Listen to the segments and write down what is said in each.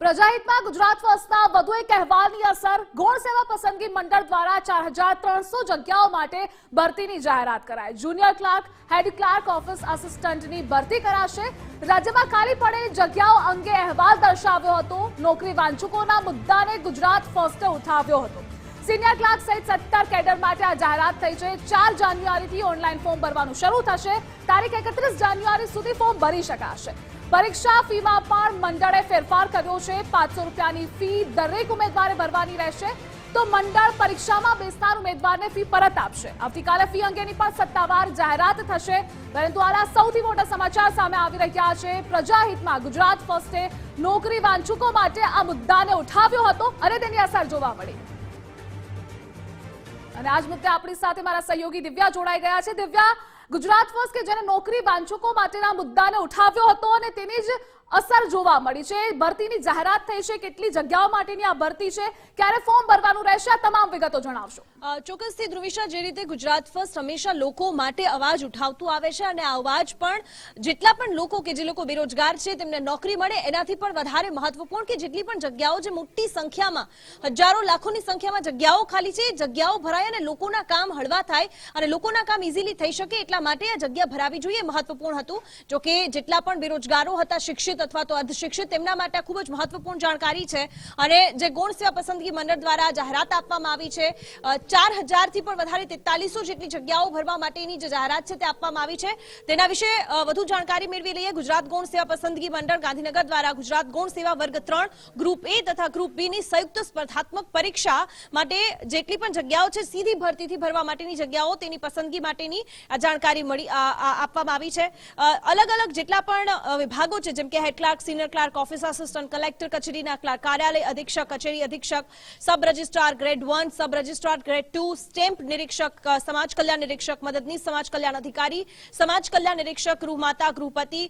પ્રજાહિતમાં ગુજરાત ફર્સ્ટના વધુ એક અહેવાલની અસર. ગૌણ સેવા પસંદગી મંડળ દ્વારા ચાર હજાર ત્રણસો જગ્યાઓ માટે ભરતીની જાહેરાત કરાઈ. Junior clerk, head clerk, office આસિસ્ટન્ટની ભરતી કરાશે. રાજ્યમાં ખાલી પડેલી જગ્યાઓ અંગે અહેવાલ દર્શાવ્યો હતો. નોકરી વાંચુકોના મુદ્દાને ગુજરાત ફર્સ્ટે ઉઠાવ્યો હતો. સિનિયર ક્લાર્ક સહિત સત્તર કેડર માટે આ જાહેરાત થઈ છે. ચાર જાન્યુઆરીથી ઓનલાઈન ફોર્મ ભરવાનું શરૂ થશે. તારીખ એકત્રીસ જાન્યુઆરી સુધી ફોર્મ ભરી શકાશે. પરીક્ષા ફીમાં પણ મંડળે ફેરફાર કર્યો છે. પાંચસો રૂપિયાની ફી દરેક ઉમેદવારે ભરવાની રહેશે. તો મંડળ પરીક્ષામાં બેસનાર ઉમેદવારને ફી પરત આપશે. આવતીકાલે ફી અંગેની પણ સત્તાવાર જાહેરાત થશે. પરંતુ આના સૌથી મોટા સમાચાર સામે આવી રહ્યા છે. પ્રજાહિતમાં ગુજરાત ફર્સ્ટે નોકરી વાંચુકો માટે આ મુદ્દાને ઉઠાવ્યો હતો અને તેની અસર જોવા મળી. અને આજ મુદ્દે આપણી સાથે મારા સહયોગી દિવ્યા જોડાઈ ગયા છે. દિવ્યા ગુજરાત ફર્સ્ટ કે જેને નોકરી વાંચકો માટેના મુદ્દાને ઉઠાવ્યો હતો અને તેની જ અસર જોવા મળી છે. ભરતીની જાહેરાત થઈ છે. કેટલી જગ્યાઓ માટેની આ ભરતી છે? ક્યારે ફોર્મ ભરવાનું રહેશે? તમામ વિગતો જણાવશો. ચોક્કસથી ધ્રુવિશા, જે રીતે ગુજરાત ફર્સ્ટ હંમેશા લોકો માટે અવાજ ઉઠાવતું આવે છે અને આ અવાજ પણ જેટલા પણ લોકો કે જે લોકો બેરોજગાર છે, તેમને નોકરી મળે, એનાથી પણ વધારે મહત્વપૂર્ણ કે જેટલી પણ જગ્યાઓ જે મોટી સંખ્યામાં, હજારો લાખોની સંખ્યામાં જગ્યાઓ ખાલી છે, જગ્યાઓ ભરાય અને લોકોના કામ હળવા થાય અને લોકોના કામ ઇઝીલી થઈ શકે એટલા માટે આ જગ્યા ભરાવી જોઈએ મહત્વપૂર્ણ હતું. જોકે જેટલા પણ બેરોજગારો હતા, શિક્ષિત અથવા તો અર્ધશિક્ષિત તેમના માટે ખૂબ જ મહત્વપૂર્ણ જાણકારી છે. અને જે ગૌણ સેવા પસંદગી મંડળ દ્વારા જાહેરાત આપવામાં આવી છે ચાર હજારથી પણ વધારે તેતાલીસો જેટલી જગ્યાઓ ભરવા માટેની જે જાહેરાત છે તે આપવામાં આવી છે. તેના વિશે વધુ જાણકારી મેળવી લઈએ ગુજરાત ગૌણ સેવા પસંદગી મંડળ ગાંધીનગર દ્વારા ગુજરાત ગૌણ સેવા વર્ગ ત્રણ, ગ્રુપ એ તથા ગ્રુપ બી ની સંયુક્ત સ્પર્ધાત્મક પરીક્ષા માટે જેટલી પણ જગ્યાઓ છે સીધી ભરતીથી ભરવા માટેની જગ્યાઓ તેની પસંદગી માટેની જાણકારી મળી આપવામાં આવી છે. અલગ અલગ જેટલા પણ વિભાગો છે જેમ કે head clerk, senior clerk, office assistant, collector કચેરીના ક્લાર્ક, કાર્યાલય અધિક્ષક, કચેરી અધિક્ષક, sub registrar grade one, sub registrar grade two, stamp નિરીક્ષક સમાજ કલ્યાણ નિરીક્ષક, મદદનીશ સમાજ કલ્યાણ અધિકારી, સમાજ કલ્યાણ નિરીક્ષક ગૃહમાતા ગૃહપતિ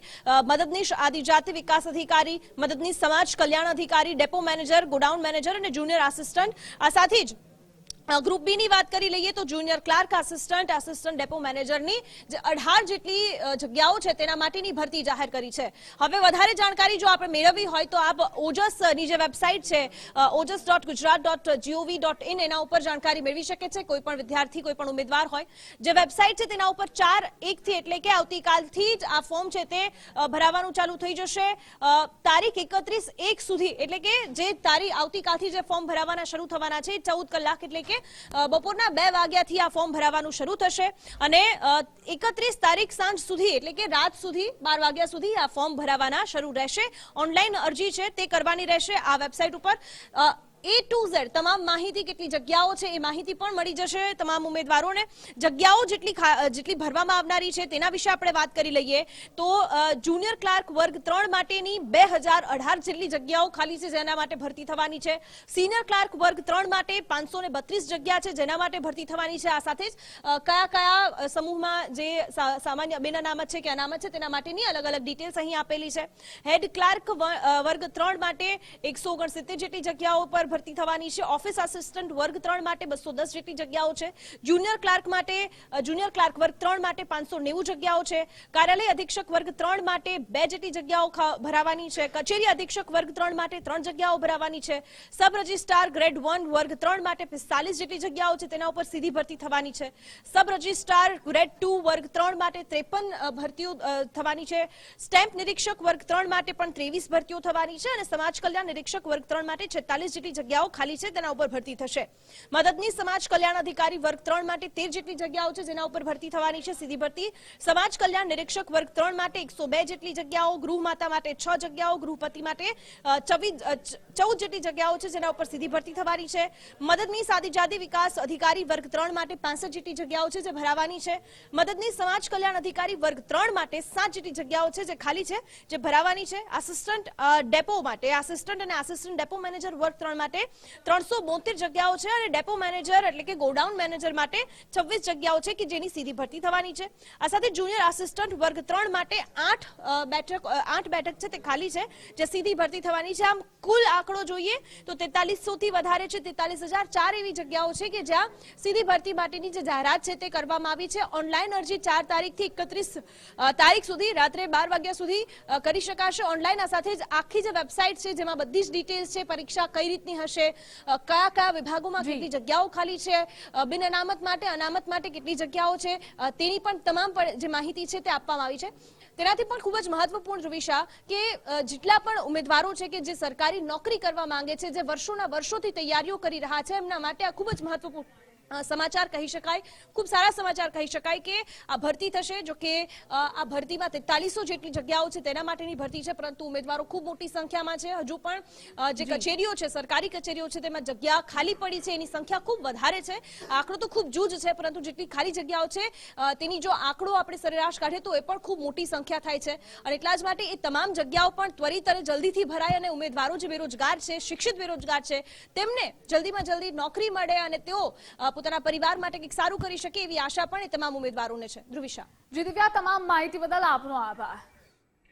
મદદનીશ આદિજાતિ વિકાસ અધિકારી, મદદનીશ સમાજ કલ્યાણ અધિકારી, ડેપો મેનેજર, ગોડાઉન મેનેજર અને જુનિયર આસિસ્ટન્ટ. આ સાથે જ ગ્રુપ બી ની વાત કરી લઈએ તો junior clerk assistant assistant depot મેનેજરની જે અઢાર જેટલી જગ્યાઓ છે તેના માટેની ભરતી જાહેર કરી છે. હવે વધારે જાણકારી જો આપણે મેળવવી હોય તો આપ ઓજસની જે વેબસાઇટ છે Ojas dot Gujarat dot GOV dot in એના ઉપર જાણકારી મેળવી શકે છે. કોઈ પણ વિદ્યાર્થી, કોઈ પણ ઉમેદવાર હોય. જે વેબસાઇટ છે તેના ઉપર ચાર એકથી એટલે કે આવતીકાલથી જ આ ફોર્મ છે તે ભરાવાનું ચાલુ થઈ જશે. તારીખ એકત્રીસ એક સુધી એટલે કે જે તારીખ આવતીકાલથી જે ફોર્મ ભરાવાના શરૂ થવાના છે ચૌદ કલાક એટલે કે બપોરના બે વાગ્યાથી આ ફોર્મ ભરાવાનું શરૂ થશે અને એકત્રીસ તારીખ સાંજ સુધી, એટલે કે રાત સુધી, બાર વાગ્યા સુધી આ ફોર્મ ભરાવાના શરૂ રહેશે. ઓનલાઈન અરજી છે તે કરવાની રહેશે આ વેબસાઇટ ઉપર. એ ટુ ઝેડ તમામ માહિતી કેટલી જગ્યાઓ છે એ માહિતી પણ મળી જશે તમામ ઉમેદવારોને. જગ્યાઓ જેટલી જેટલી ભરવામાં આવનારી છે તેના વિશે આપણે વાત કરી લઈએ. તો જુનિયર ક્લાર્ક વર્ગ ત્રણ માટેની બે હજાર અઢાર જેટલી જગ્યાઓ ખાલી છે જેના માટે ભરતી થવાની છે. સિનિયર ક્લાર્ક વર્ગ ત્રણ માટે પાંચસો ને બત્રીસ જગ્યા છે જેના માટે ભરતી થવાની છે. આ સાથે જ કયા કયા સમૂહમાં જે સામાન્ય બેના અનામત છે કે અનામત છે તેના માટેની અલગ અલગ ડિટેલ્સ અહીં આપેલી છે. હેડ ક્લાર્ક વર્ગ ત્રણ માટે એકસો જેટલી જગ્યાઓ પર ભરતી થવાની છે. ઓફિસ આસિસ્ટન્ટ વર્ગ ત્રણ માટે બસો દસ જેટલી જગ્યાઓ છે. જુનિયર ક્લાર્ક માટે જુનિયર ક્લાર્ક વર્ગ ત્રણ માટે પાંચસો નેવું જગ્યાઓ છે. કાર્યાલય અધિક્ષક વર્ગ ત્રણ માટે બે જેટલી જગ્યાઓ ભરાવાની છે. કચેરી અધિક્ષક વર્ગ ત્રણ માટે ત્રણ જગ્યાઓ ભરાવાની છે. સબ રજિસ્ટ્રાર ગ્રેડ વન વર્ગ ત્રણ માટે પિસ્તાલીસ જેટલી જગ્યાઓ છે. તેના ઉપર સીધી ભરતી થવાની છે. સબ રજિસ્ટ્રાર ગ્રેડ ટુ વર્ગ ત્રણ માટે ત્રેપન ભરતીઓ થવાની છે. સ્ટેમ્પ નિરીક્ષક વર્ગ ત્રણ માટે પણ ત્રેવીસ ભરતીઓ થવાની છે અને સમાજ કલ્યાણ નિરીક્ષક વર્ગ ત્રણ માટે છેતાલીસ જેટલી જગ્યાઓ ખાલી છે, તેના ઉપર ભરતી થશે. મદદની સમાજ કલ્યાણ અધિકારી વર્ગ ત્રણ માટે તેર જેટલી જગ્યાઓ છે, જેના ઉપર ભરતી થવાની છે, સીધી ભરતી. સમાજ કલ્યાણ નિરીક્ષક વર્ગ ત્રણ માટે એકસો જેટલી જગ્યાઓ ગૃહમાતા માટે છ જગ્યાઓ, ગૃહપતિ માટે ચૌદ જેટલી જગ્યાઓ છે, જેના ઉપર સીધી ભરતી થવાની છે. મદદની આદિજાતિ વિકાસ અધિકારી વર્ગ ત્રણ માટે પાંસઠ જેટલી જગ્યાઓ છે, જે ભરાવાની છે. મદદની સમાજ કલ્યાણ અધિકારી વર્ગ ત્રણ માટે સાત જેટલી જગ્યાઓ છે, જે ખાલી છે, જે ભરાવાની છે. આસિસ્ટન્ટ ડેપો માટે આસિસ્ટન્ટ અને આસિસ્ટન્ટ ડેપો મેનેજર વર્ગ ત્રણ માટે માટે ત્રણસો જગ્યાઓ છે અને ડેપો મેનેજર એટલે કે ગોડાઉન મેનેજર માટે છવ્વીસ જગ્યાઓ છે કે જેની સીધી ભરતી થવાની છે. આ સાથે જુનિયર આસિસ્ટન્ટ વર્ગ ત્રણ માટે આઠ બેઠક આઠ બેઠક છે તે ખાલી છે, જે સીધી ભરતી થવાની છે. આમ કુલ આંકડો જોઈએ તો તેતાલીસો થી વધારે છે, તેતાલીસ હજાર ચાર એવી જગ્યાઓ છે કે જ્યાં સીધી ભરતી માટેની જે જાહેરાત છે તે કરવામાં આવી છે. ઓનલાઈન અરજી ચાર તારીખથી એકત્રીસ તારીખ સુધી રાત્રે બાર વાગ્યા સુધી કરી શકાશે. ઓનલાઈન આ સાથે જ આખી જે વેબસાઇટ છે જેમાં બધી જ ડિટેલ્સ છે, પરીક્ષા કઈ રીતની હશે? કયા કયા વિભાગોમાં. કેટલી જગ્યાઓ ખાલી છે? બિન અનામત માટે અનામત માટે કેટલી જગ્યાઓ છે? તેની પણ તમામ જે માહિતી છે તે આપવામાં આવી છે. તેનાથી પણ ખૂબ જ મહત્વપૂર્ણ ધ્રુવિશા કે જેટલા પણ ઉમેદવારો છે કે જે સરકારી નોકરી કરવા માંગે છે જે વર્ષોના વર્ષોથી તૈયારીઓ કરી રહ્યા છે એમના માટે આ ખૂબ જ મહત્વપૂર્ણ સમાચાર કહી શકાય. ખૂબ સારા સમાચાર કહી શકાય કે આ ભરતી થશે જો કે આ ભરતીમાં તેતાલીસો જેટલી જગ્યાઓ છે તેના માટેની ભરતી છે પરંતુ ઉમેદવારો ખૂબ મોટી સંખ્યામાં છે. હજુ પણ જે કચેરીઓ છે સરકારી કચેરીઓ છે તેમાં જગ્યા ખાલી પડી છે એની સંખ્યા ખૂબ વધારે છે. આંકડો તો ખૂબ જૂજ છે પરંતુ જેટલી ખાલી જગ્યાઓ છે તેની જો આંકડો આપણે સરેરાશ કાઢીએ તો એ પણ ખૂબ મોટી સંખ્યા થાય છે. અને એટલા જ માટે એ તમામ જગ્યાઓ પણ ત્વરિત અને જલ્દીથી ભરાય અને ઉમેદવારો જે બેરોજગાર છે શિક્ષિત બેરોજગાર છે તેમને જલ્દીમાં જલ્દી નોકરી મળે અને તેઓ પોતાના પરિવાર માટે કંઈક સારું કરી શકે એવી આશા પણ એ તમામ ઉમેદવારોને છે. ધ્રુવિશા. જી તમામ માહિતી બદલ આપનો આભાર.